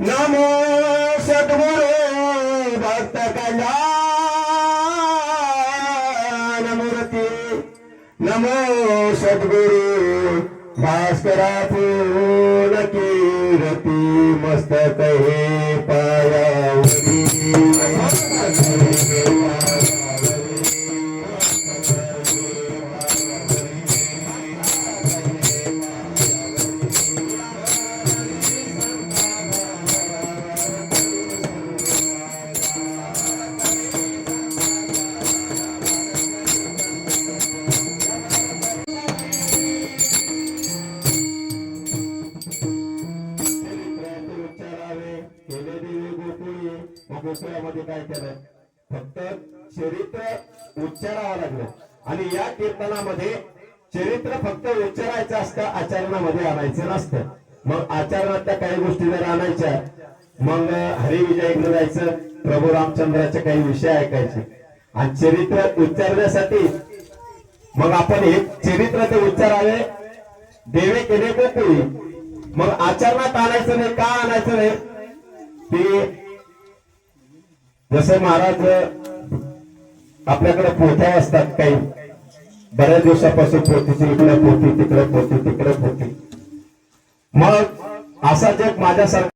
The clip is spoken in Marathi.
नमो सद्गुरु भक्त कल्याणमूर्ती नमो सद्गुरु भास्करा पूर्ण कीर्ती मस्तक हे पाया गोकुळामध्ये काय केलं? फक्त चरित्र उच्चारावं लागलं. आणि या कीर्तनामध्ये चरित्र फक्त उच्चारायचं असतं आचरणामध्ये आणायचं नसतं. मग आचरणातल्या काही गोष्टी जर आणायच्या मग हरिविजय जायचं प्रभू रामचंद्राचे काही विषय ऐकायचे. आणि चरित्र उच्चारण्यासाठी मग आपण हे चरित्र ते उच्चारावे. देवे केले गोकुळी. मग आचरणात आणायचं नाही का आणायचं नाही? ते जसं महाराज आपल्याकडे पोथ्या असतात काही. बऱ्याच दिवसापासून पोथीची इकडे पोथी तिकडे पोथी तिकडे पोथी. मग असा जग माझ्यासारखा